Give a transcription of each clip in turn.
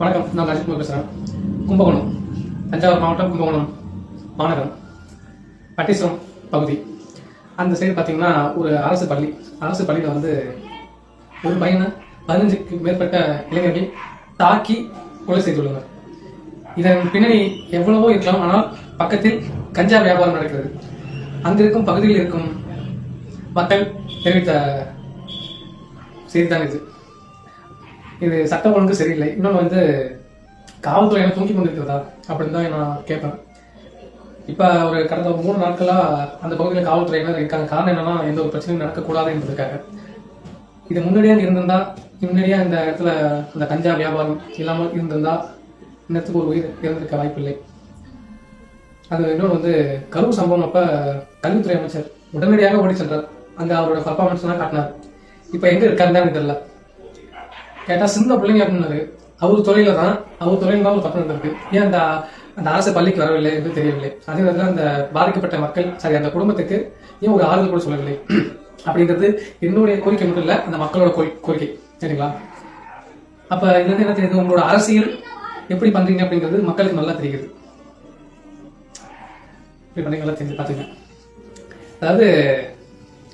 வணக்கம். நான் ராஜ்குமார் பேசுகிறேன் கும்பகோணம். தஞ்சாவூர் மாவட்டம் கும்பகோணம் மாநகரம். பட்டீஸ்வரம் பகுதி. அந்த சைடு பார்த்தீங்கன்னா ஒரு அரசு பள்ளி. அரசு பள்ளியில் வந்து ஒரு பையனை பதினஞ்சுக்கு மேற்பட்ட இளைஞர்கள் தாக்கி கொலை செய்துள்ளனர். இதன் பின்னணி எவ்வளவோ இருக்கலாம். ஆனால் பக்கத்தில் கஞ்சா வியாபாரம் நடக்கிறது. அங்கிருக்கும் பகுதியில் இருக்கும் மக்கள் தெரிவித்த செய்திதான் இது. இது சட்ட ஒழுங்கு சரியில்லை. இன்னொன்று வந்து காவல்துறை என்ன தூக்கி கொண்டிருக்கிறதா? அப்படின்னு தான் நான் கேட்பேன். இப்போ ஒரு கடந்த மூணு நாட்களாக அந்த பகுதியில் காவல்துறையினர் இருக்காங்க? காரணம் என்னன்னா எந்த ஒரு பிரச்சனையும் நடக்கக்கூடாது என்பதற்காக. இது முன்னாடியே இருந்திருந்தா முன்னாடியே இந்த இடத்துல அந்த கஞ்சா வியாபாரம் இல்லாமல் இருந்திருந்தா இந்த இடத்துக்கு ஒரு உயிர் இறந்திருக்க வாய்ப்பில்லை. அது இன்னொன்று வந்து கரூர் சம்பவம் அப்போ கல்வித்துறை அமைச்சர் உடனடியாக ஓடி சென்றார். அங்கே அவரோட பர்ஃபார்மன்ஸ்லாம் காட்டினார். இப்போ எங்கே இருக்காருன்னு எனக்கு தெரியல. கேட்டால் சின்ன பிள்ளைங்க அப்படின்னாரு. அவர் துறையில தான் அவர் துறையில தான் ஒரு தப்பு நடந்திருக்கு ஏன் அந்த அந்த அரசு பள்ளிக்கு வரவில்லை என்று தெரியவில்லை. அதே நேரத்தில் அந்த பாதிக்கப்பட்ட மக்கள் சரி அந்த குடும்பத்துக்கு ஏன் ஒரு ஆறுதல் கூட சொல்லவில்லை? அப்படின்றது என்னுடைய கோரிக்கை மட்டும் இல்லை அந்த மக்களோட கோரிக்கை. சரிங்களா? அப்ப இதுல இருந்து என்ன தெரியுது உங்களோட அரசியல் எப்படி பண்றீங்க அப்படிங்கிறது மக்களுக்கு நல்லா தெரியுது. நல்லா தெரிஞ்சு பாத்துங்க அதாவது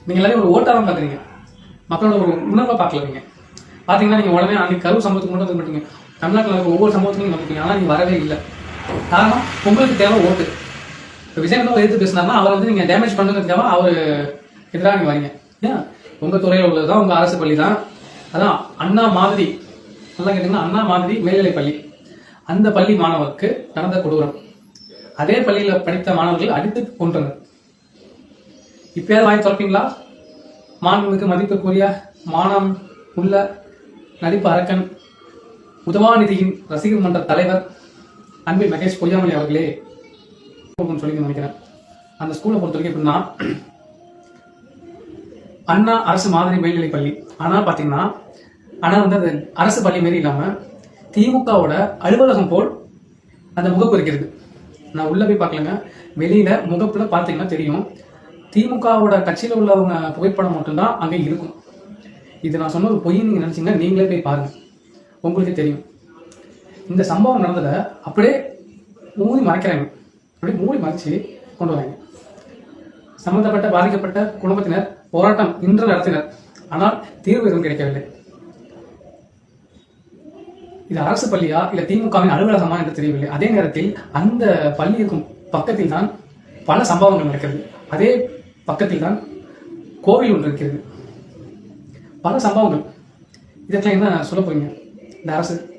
நீங்க எல்லாரும் ஒரு ஓட்டாரம் பாக்குறீங்க மக்களோட ஒரு உணர்வை பார்க்கல நீங்க. பாத்தீங்கன்னா நீங்க உடனே அன்னைக்கு கரூர் சம்பவத்துக்கு மட்டும் வந்து மாட்டீங்க தமிழ்நாட்டில் ஒவ்வொரு சம்பவத்துலையும் வந்துட்டீங்க. ஆனா நீங்க வரவே இல்லை. காரணம் உங்களுக்கு தேவை ஓட்டு. இப்போ விஜயகாந்த் எதிர்த்து பேசினாருன்னா அவர் வந்து நீங்க டேமேஜ் பண்ணுங்கிறதுக்காக அவர் எதிராக நீங்க வரீங்க. ஏன்? உங்க துறையில உள்ளதுதான் உங்க அரசு பள்ளி தான். அதான் அண்ணா மாதிரி நல்லா கேட்டிங்கன்னா அண்ணா மாதிரி மேல்நிலை பள்ளி. அந்த பள்ளி மாணவருக்கு நடந்த கொடூரம். அதே பள்ளியில படித்த மாணவர்கள் அடித்து கொன்றனர். இப்பயாவது வாங்கி திறப்பீங்களா? மாணவர்களுக்கு மதிப்புக்குரிய மானம் உள்ள நடிப்பு அரக்கன் உதவாநிதியின் ரசிகர் மன்ற தலைவர் அன்பில் மகேஷ் பொய்யாமொழி அவர்களே ஒன்று சொல்லி நினைக்கிறேன். அந்த ஸ்கூலை பொறுத்த வரைக்கும் எப்படின்னா அண்ணா அரசு மாதிரி மேல்நிலை பள்ளி. ஆனால் பார்த்தீங்கன்னா ஆனால் வந்து அது அரசு பள்ளி மாரி இல்லாமல் திமுகவோட அலுவலகம் போல் அந்த முகப்பு இருக்கிறது. நான் உள்ளே போய் பார்க்கலங்க. வெளியில் முகப்பில் பார்த்தீங்கன்னா தெரியும். திமுகவோட கட்சியில் உள்ளவங்க புகைப்படம் மட்டும்தான் அங்கே இருக்கும். இது நான் சொன்னது பொய்ன்னு நீங்க நினைச்சீங்கன்னா நீங்களே போய் பாருங்க. உங்களுக்கு தெரியும். இந்த சம்பவம் நடந்ததை அப்படியே மூடி மறைக்கிறாங்க. அப்படியே மூடி மறைச்சு கொண்டு வராங்க. சம்மந்தப்பட்ட பாதிக்கப்பட்ட குடும்பத்தினர் போராட்டம் இன்று நடத்தினர். ஆனால் தீர்வு எதுவும் கிடைக்கவில்லை. இது அரசு பள்ளியா இல்ல திமுகவின் அலுவலகமா என்று தெரியவில்லை. அதே நேரத்தில் அந்த பள்ளி இருக்கும் பக்கத்தில் தான் பல சம்பவங்கள் நடக்கிறது. அதே பக்கத்தில் தான் கோவில் ஒன்று இருக்கிறது. பல சம்பவங்கள். இதற்கெல்லாம் என்ன சொல்ல போறீங்க? இந்த அரசு